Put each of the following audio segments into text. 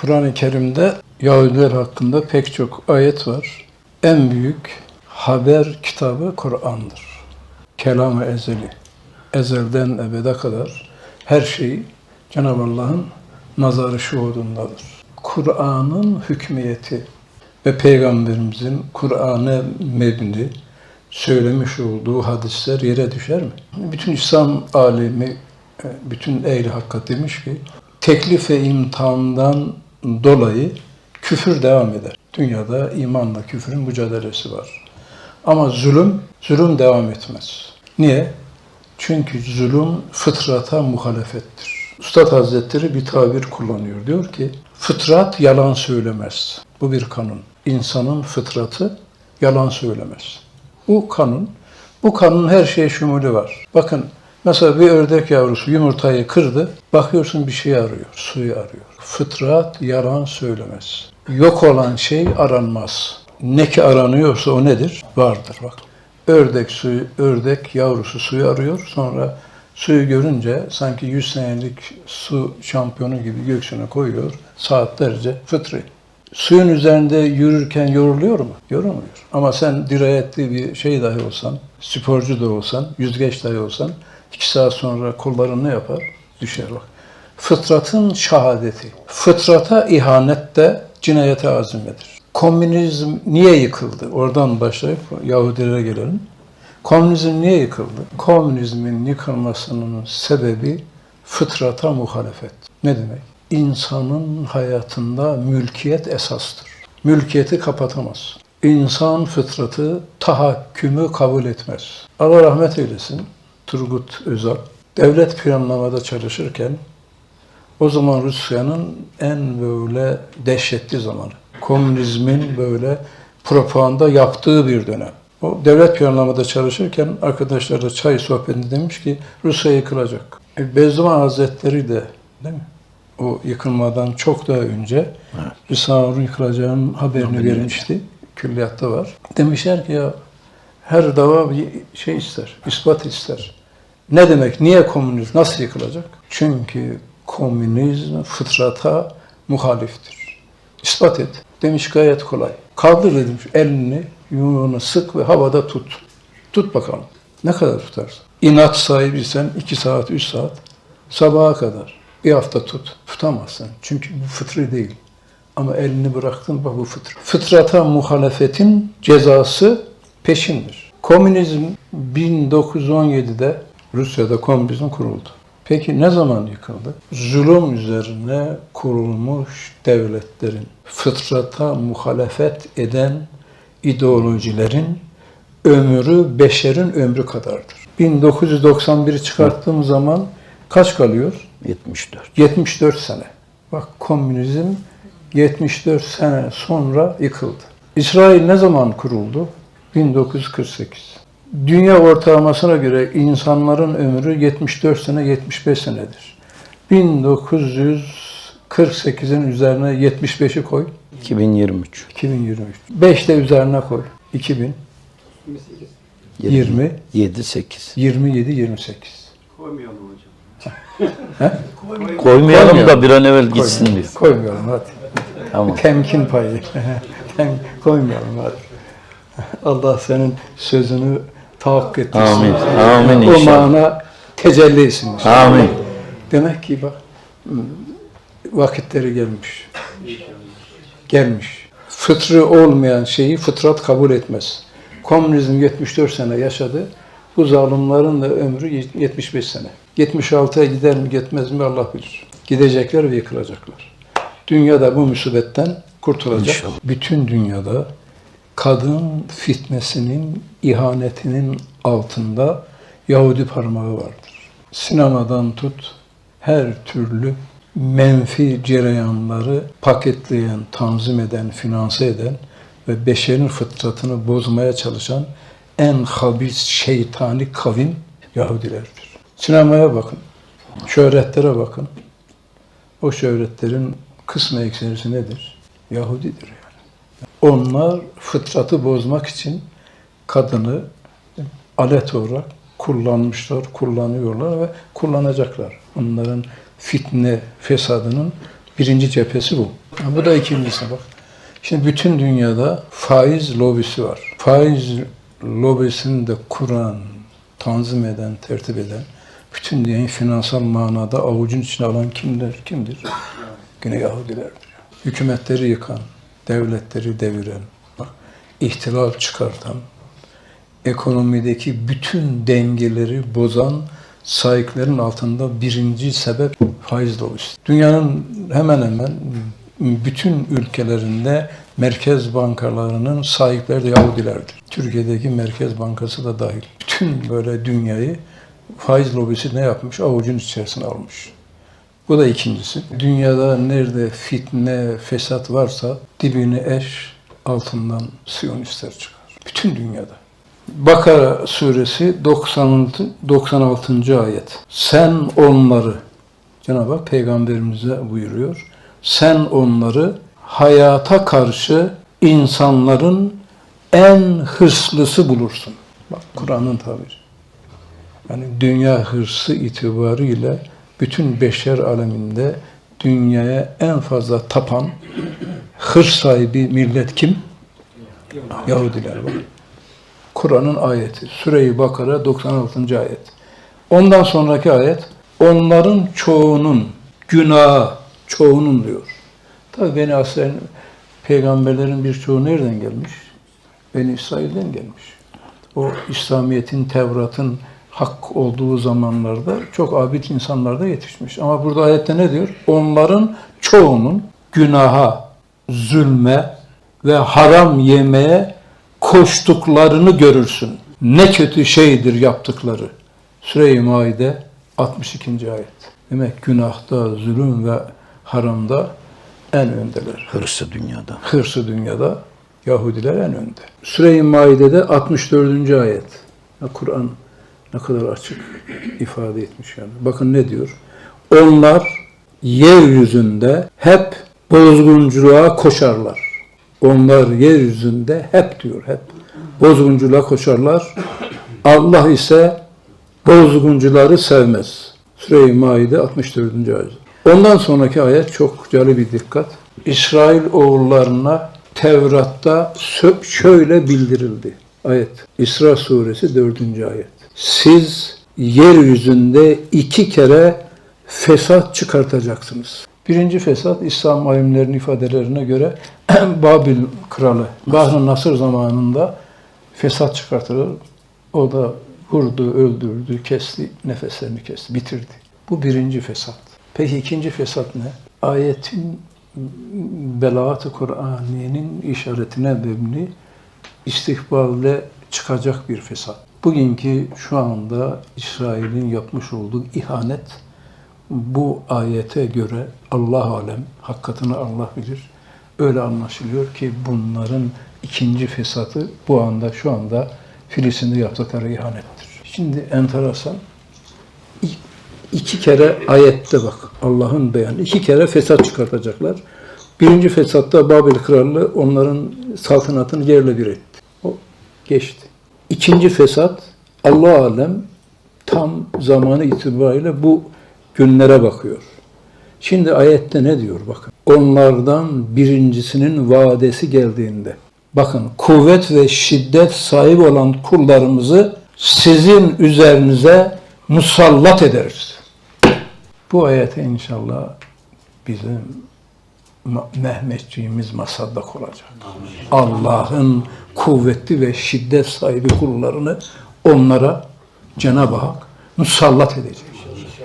Kur'an-ı Kerim'de Yahudiler hakkında pek çok ayet var. En büyük haber kitabı Kur'an'dır. Kelam-ı ezeli. Ezelden ebede kadar her şey Cenab-ı Allah'ın nazarı şuurundadır. Kur'an'ın hükmiyeti ve Peygamberimizin Kur'an'a mebni söylemiş olduğu hadisler yere düşer mi? Bütün İslam alemi, e, bütün ehli hakka demiş ki teklif ve imtihandan dolayı küfür devam eder. Dünyada imanla küfürün mücadelesi var. Ama zulüm, zulüm devam etmez. Niye? Çünkü zulüm fıtrata muhalefettir. Üstad Hazretleri bir tabir kullanıyor. Diyor ki, fıtrat yalan söylemez. Bu bir kanun. İnsanın fıtratı yalan söylemez. Bu kanun, bu kanunun her şeye şumulü var. Bakın, mesela bir ördek yavrusu yumurtayı kırdı, bakıyorsun bir şey arıyor, suyu arıyor. Fıtrat yalan söylemez. Yok olan şey aranmaz. Ne ki aranıyorsa o nedir? Vardır bak. Ördek suyu, ördek yavrusu suyu arıyor. Sonra suyu görünce sanki 100 senelik su şampiyonu gibi göğsüne koyuyor. Saatlerce fıtri. Suyun üzerinde yürürken yoruluyor mu? Yorulmuyor. Ama sen dirayetli bir şey dahi olsan, sporcu da olsan, yüzgeç dahi olsan, iki saat sonra kolların ne yapar? Düşer bak. Fıtratın şahadeti. Fıtrata ihanet de cinayete azmedir. Komünizm niye yıkıldı? Oradan başlayıp Yahudilere gelelim. Komünizm niye yıkıldı? Komünizmin yıkılmasının sebebi fıtrata muhalefet. Ne demek? İnsanın hayatında mülkiyet esastır. Mülkiyeti kapatamaz. İnsan fıtratı tahakkümü kabul etmez. Allah rahmet eylesin Turgut Özal. Devlet planlamada çalışırken o zaman Rusya'nın en böyle dehşetli zamanı. Komünizmin böyle propaganda yaptığı bir dönem. O devlet planlamada çalışırken arkadaşlarla çay sohbetinde demiş ki Rusya yıkılacak. E, Bediüzzaman Hazretleri de değil mi? O yıkılmadan çok daha önce Risale'nin yıkılacağının haberini vermişti. Külliyatta var. Demişler ki ya her dava bir şey ister, ispat ister. Ne demek? Niye komünizm? Nasıl yıkılacak? Çünkü komünizm fıtrata muhaliftir. İspat et. Demiş gayet kolay. Kaldır demiş elini, yumruğunu sık ve havada tut. Tut bakalım. Ne kadar tutarsın? İnat sahibiysen iki saat, üç saat, sabaha kadar. Bir hafta tut. Tutamazsın. Çünkü bu fıtri değil. Ama elini bıraktın bak bu fıtri. Fıtrata muhalefetin cezası peşindir. Komünizm 1917'de Rusya'da komünizm kuruldu. Peki ne zaman yıkıldı? Zulüm üzerine kurulmuş devletlerin, fıtrata muhalefet eden ideolojilerin ömrü beşerin ömrü kadardır. 1991'i çıkarttığım zaman kaç kalıyor? 74. 74 sene. Bak komünizm 74 sene sonra yıkıldı. İsrail ne zaman kuruldu? 1948. Dünya ortalamasına göre insanların ömrü 74 sene, 75 senedir. 1948'in üzerine 75'i koy, 2023. 2023. 5 de üzerine koy, 2000, 20, 7 8. 27, 28. Koymayalım hocam. Koymayalım da bir an evvel gitsin diyor. Koymayalım hadi. Tamam. Temkin payı. Tem- Koymayalım hadi. Allah senin sözünü tahakkuk ettirsin. Amin. Amin O inşallah. mana tecelli etsin. Amin. Demek ki bak vakitleri gelmiş. Gelmiş. Fıtrı olmayan şeyi fıtrat kabul etmez. Komünizm 74 sene yaşadı. Bu zalimlerin de ömrü 75 sene. 76'ya gider mi gitmez mi Allah bilir. Gidecekler ve yıkılacaklar. Dünya da bu musibetten kurtulacak. İnşallah. Bütün dünyada kadın fitnesinin, ihanetinin altında Yahudi parmağı vardır. Sinemadan tut, her türlü menfi cereyanları paketleyen, tanzim eden, finanse eden ve beşerin fıtratını bozmaya çalışan en habis şeytani kavim Yahudilerdir. Sinemaya bakın, şöhretlere bakın. O şöhretlerin kısmı ekserisi nedir? Yahudidir. Onlar fıtratı bozmak için kadını alet olarak kullanmışlar, kullanıyorlar ve kullanacaklar. Onların fitne fesadının Birinci cephesi bu. Bu da ikincisi bak. Şimdi bütün dünyada faiz lobisi var. Faiz lobisini de kuran, tanzim eden, tertip eden, bütün dünyayı finansal manada avucun içine alan kimler, kimdir? Yine Yahudilerdir. Hükümetleri yıkan, devletleri deviren, ihtilal çıkartan, ekonomideki bütün dengeleri bozan sahiplerin altında birinci sebep faiz lobisi. Dünyanın hemen hemen bütün ülkelerinde merkez bankalarının sahipleri de Yahudilerdir. Türkiye'deki Merkez Bankası da dahil. Bütün böyle dünyayı faiz lobisi ne yapmış? Avucun içerisine almış. Bu da ikincisi. Dünyada nerede fitne, fesat varsa dibini eş, altından Siyonistler çıkar. Bütün dünyada. Bakara suresi 96. 96. ayet. Sen onları Cenab-ı Hak peygamberimize buyuruyor. Sen onları hayata karşı insanların en hırslısı bulursun. Bak Kur'an'ın tabiri. Yani dünya hırsı itibariyle bütün beşer aleminde dünyaya en fazla tapan hırs sahibi millet kim? Yahudiler var. Kur'an'ın ayeti. Süre-i Bakara 96. ayet. Ondan sonraki ayet onların çoğunun günahı çoğunun diyor. Tabi Beni Aslen peygamberlerin birçoğu nereden gelmiş? Beni İsrail'den gelmiş. O İslamiyet'in, Tevrat'ın hak olduğu zamanlarda çok abid insanlar da yetişmiş. Ama burada ayette ne diyor? Onların çoğunun günaha, zulme ve haram yemeye koştuklarını görürsün. Ne kötü şeydir yaptıkları. Süre-i Maide 62. ayet. Demek günahta, zulüm ve haramda en öndeler. Hırsı dünyada. Hırsı dünyada Yahudiler en önde. Süre-i Maide'de 64. ayet. Kur'an ne kadar açık ifade etmiş yani. Bakın ne diyor? Onlar yeryüzünde hep bozgunculuğa koşarlar. Onlar yeryüzünde hep diyor hep bozgunculuğa koşarlar. Allah ise bozguncuları sevmez. Süre-i Maide 64. ayet. Ondan sonraki ayet çok cali bir dikkat. İsrail oğullarına Tevrat'ta şöyle bildirildi. Ayet. İsra suresi 4. ayet. Siz yeryüzünde iki kere fesat çıkartacaksınız. Birinci fesat İslam alimlerinin ifadelerine göre Babil kralı Bahri Nasır zamanında fesat çıkartılır. O da vurdu, öldürdü, kesti, nefeslerini kesti, bitirdi. Bu birinci fesat. Peki ikinci fesat ne? Ayetin belaat-ı Kur'aniyenin işaretine mebni istikballe çıkacak bir fesat. Bugünkü şu anda İsrail'in yapmış olduğu ihanet bu ayete göre Allah alem, hakikatini Allah bilir. Öyle anlaşılıyor ki bunların ikinci fesatı bu anda şu anda Filistin'de yaptıkları ihanettir. Şimdi enteresan iki kere ayette bak Allah'ın beyanı. iki kere fesat çıkartacaklar. Birinci fesatta Babil kralı onların saltanatını yerle bir etti. O geçti. İkinci fesat Allah alem tam zamanı itibariyle bu günlere bakıyor. Şimdi ayette ne diyor bakın. Onlardan birincisinin vadesi geldiğinde bakın kuvvet ve şiddet sahibi olan kullarımızı sizin üzerinize musallat ederiz. Bu ayete inşallah bizim Mehmetçiğimiz masaddak olacak. Allah'ın kuvvetli ve şiddet sahibi kullarını onlara Cenab-ı Hak musallat edecek.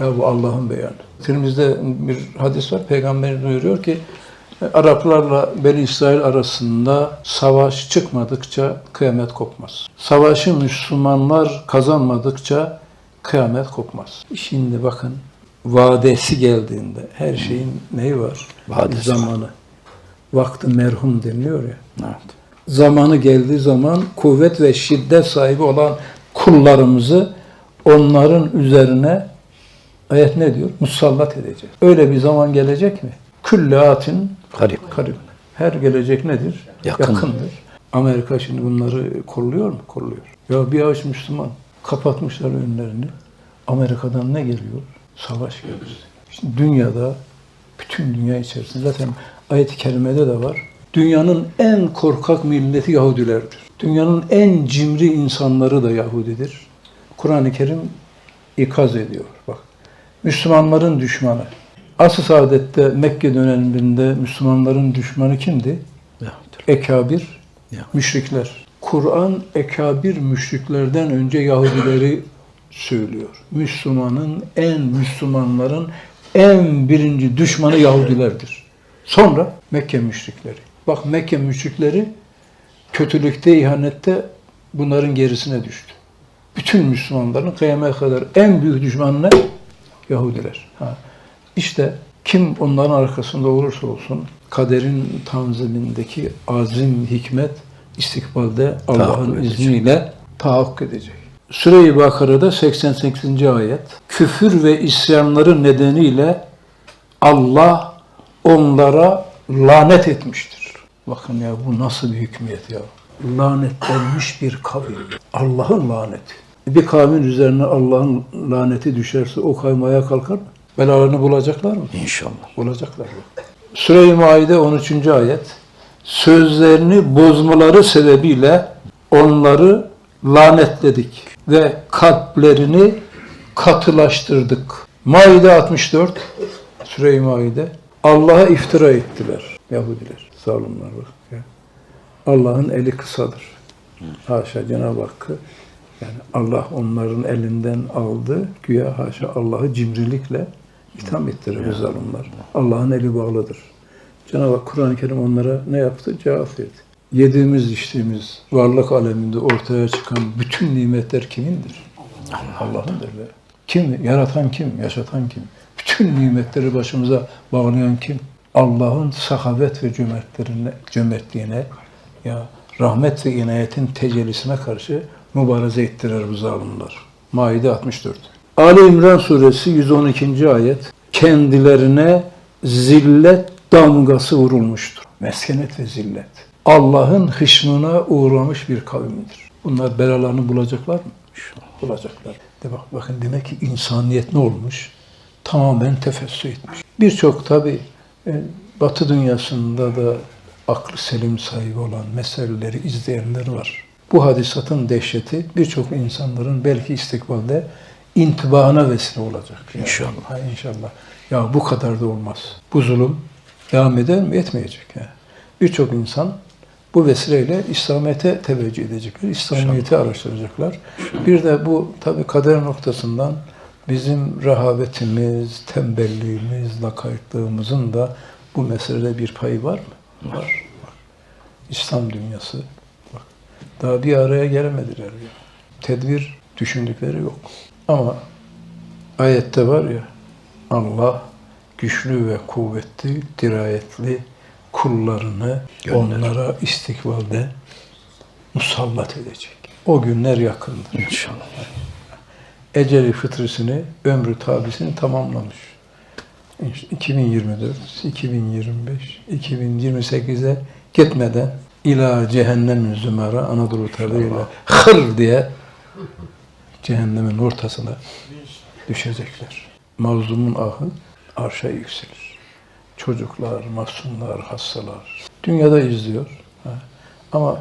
Ya bu Allah'ın beyanı. Tirmiz'de bir hadis var. Peygamber buyuruyor ki Araplarla Beni İsrail arasında savaş çıkmadıkça kıyamet kopmaz. Savaşı Müslümanlar kazanmadıkça kıyamet kopmaz. Şimdi bakın vadesi geldiğinde her şeyin neyi var? Vadesi Zamanı. Vakti merhum deniliyor ya Evet. zamanı geldiği zaman kuvvet ve şiddet sahibi olan kullarımızı onların üzerine ayet ne diyor? Musallat edecek. Öyle bir zaman gelecek mi? Küllâtin Garip. karib. Her gelecek nedir? Yakın. Yakındır. Amerika şimdi bunları kolluyor mu? Kolluyor. Ya bir avuç Müslüman kapatmışlar önlerini. Amerika'dan ne geliyor? Savaş geliyor. Şimdi dünyada Bütün dünya içerisinde zaten ayet-i kerimede de var. Dünyanın en korkak milleti Yahudilerdir. Dünyanın en cimri insanları da Yahudidir. Kur'an-ı Kerim ikaz ediyor. Bak. Müslümanların düşmanı. Asıl saadette Mekke döneminde Müslümanların düşmanı kimdi? Yahudiler. Ekabir, Ya. müşrikler. Kur'an ekabir müşriklerden önce Yahudileri söylüyor. Müslümanın en Müslümanların en birinci düşmanı Yahudilerdir. Sonra Mekke müşrikleri. Bak Mekke müşrikleri kötülükte, ihanette bunların gerisine düştü. Bütün Müslümanların kıyamete kadar en büyük düşmanı ne? Yahudiler. Ha. İşte kim onların arkasında olursa olsun kaderin tanzimindeki azim, hikmet istikbalde Allah'ın izniyle tahakkuk edecek. Süre-i Bakara'da 88. ayet. Küfür ve isyanları nedeniyle Allah onlara lanet etmiştir. Bakın ya bu nasıl bir hükmiyet ya. Lanetlenmiş bir kavim. Allah'ın laneti. Bir kavmin üzerine Allah'ın laneti düşerse o kavim ayağa kalkar mı? Belalarını bulacaklar mı? İnşallah. Bulacaklar mı? Süre-i Maide 13. ayet. Sözlerini bozmaları sebebiyle onları lanetledik ve kalplerini katılaştırdık. Maide 64. Süre-i Maide. Allah'a iftira ettiler Yahudiler. Zalimler bak. ya. Allah'ın eli kısadır. Haşa Cenab-ı Hakk'ı yani Allah onların elinden aldı. Güya haşa Allah'ı cimrilikle itham ettirir bu zalimler. Allah'ın eli bağlıdır. Cenab-ı Hak Kur'an-ı Kerim onlara ne yaptı? Cevap verdi. Yediğimiz, içtiğimiz, varlık aleminde ortaya çıkan bütün nimetler kimindir? Allah'ındır be. Kim? Yaratan kim? Yaşatan kim? Bütün nimetleri başımıza bağlayan kim? Allah'ın sahabet ve cömertlerine, cömertliğine ya rahmet ve inayetin tecellisine karşı mübareze ettirer bu zalimler. Maide 64. Ali İmran suresi 112. ayet. Kendilerine zillet damgası vurulmuştur. Meskenet ve zillet. Allah'ın hışmına uğramış bir kavimdir. Bunlar belalarını bulacaklar mı? Bulacaklar. De bak, bakın demek ki insaniyet ne olmuş? Tamamen tefessü etmiş. Birçok tabi Batı dünyasında da aklı selim sahibi olan meseleleri izleyenler var. Bu hadisatın dehşeti birçok insanların belki istikbalde intibahına vesile olacak. Yani. İnşallah. Ha, inşallah. Ya bu kadar da olmaz. Bu zulüm devam eder mi? Etmeyecek. Yani. Birçok insan bu vesileyle İslamiyet'e teveccüh edecekler. İslamiyet'i araştıracaklar. Bir de bu tabi kader noktasından bizim rehavetimiz, tembelliğimiz, lakaytlığımızın da bu meselede bir payı var mı? Var. Bak. İslam dünyası bak. Daha bir araya gelemediler ya. Tedbir düşündükleri yok. Ama ayette var ya Allah güçlü ve kuvvetli, dirayetli kullarını Gönder. onlara istikbalde musallat edecek. O günler yakındır. İnşallah. Eceli fıtrisini, ömrü tabisini tamamlamış. İşte 2024, 2025, 2028'e gitmeden ila cehennemin zümara Anadolu tabiriyle hır diye cehennemin ortasına düşecekler. Mazlumun ahı arşa yükselir. Çocuklar, masumlar, hastalar. Dünyada izliyor. Ama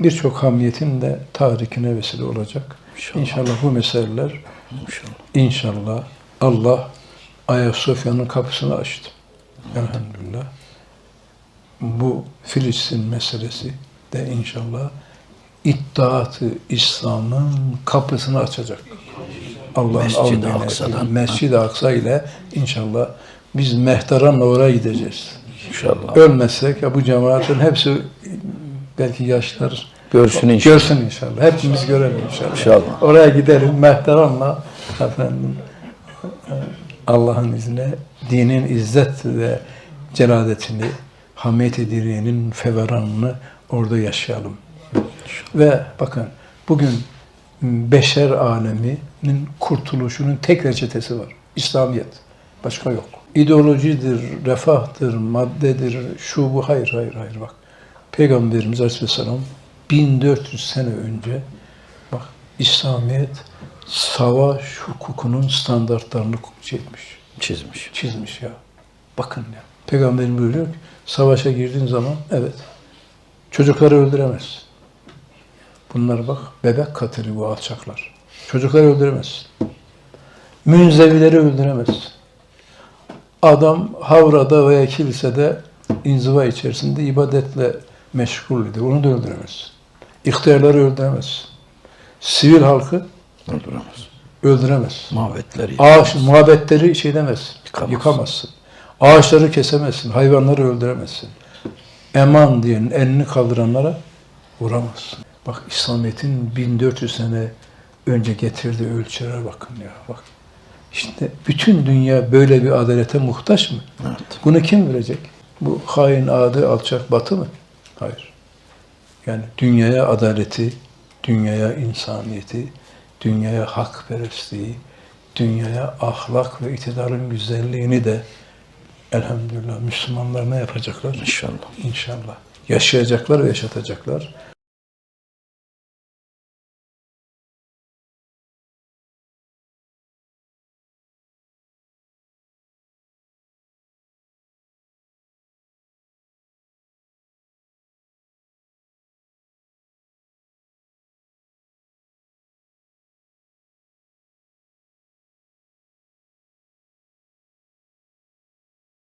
birçok hamiyetin de tahrikine vesile olacak. İnşallah. İnşallah bu meseleler İnşallah. İnşallah Allah Ayasofya'nın kapısını açtı. Elhamdülillah. Bu Filistin meselesi de inşallah iddiatı İslam'ın kapısını açacak. Allah'ın Mescid-i Aksa ile inşallah biz mehteranla oraya gideceğiz. İnşallah. Ölmezsek ya bu cemaatin hepsi belki yaşlar Görsün inşallah. Görsün inşallah. Hepimiz görelim inşallah. İnşallah. Oraya gidelim mehteranla efendim Allah'ın izniyle dinin izzet ve celadetini, hamiyet-i diriyenin feveranını orada yaşayalım. Ve bakın bugün beşer aleminin kurtuluşunun tek reçetesi var. İslamiyet. Başka yok. İdeolojidir, refahtır, maddedir, şu bu. Hayır, hayır, hayır bak. Peygamberimiz Aleyhisselam 1400 sene önce bak İslamiyet savaş hukukunun standartlarını çekmiş, Çizmiş. çizmiş ya. Bakın ya. Peygamberin buyuruyor ki savaşa girdiğin zaman evet çocukları öldüremezsin. Bunlar bak bebek katili bu alçaklar. Çocukları öldüremezsin. Münzevileri öldüremezsin. Adam havrada veya kilisede inziva içerisinde ibadetle meşgul idi. Onu da öldüremezsin. İhtiyarları öldüremezsin. Sivil halkı Öldüremez. öldüremezsin. Mabetleri. Ağaç, muhabbetleri şey demezsin. Yıkamazsın. Yıkamazsın. Ağaçları kesemezsin. Hayvanları öldüremezsin. Eman diyenin elini kaldıranlara vuramazsın. Bak İslamiyet'in 1400 sene önce getirdiği ölçülere bakın ya. Bak. İşte bütün dünya böyle bir adalete muhtaç mı? Evet. Bunu kim verecek? Bu hain, adi, alçak batı mı? Hayır. Yani dünyaya adaleti, dünyaya insaniyeti, dünyaya hakperestliği, dünyaya ahlak ve itidarın güzelliğini de elhamdülillah Müslümanlar ne yapacaklar? İnşallah. İnşallah. Yaşayacaklar ve yaşatacaklar.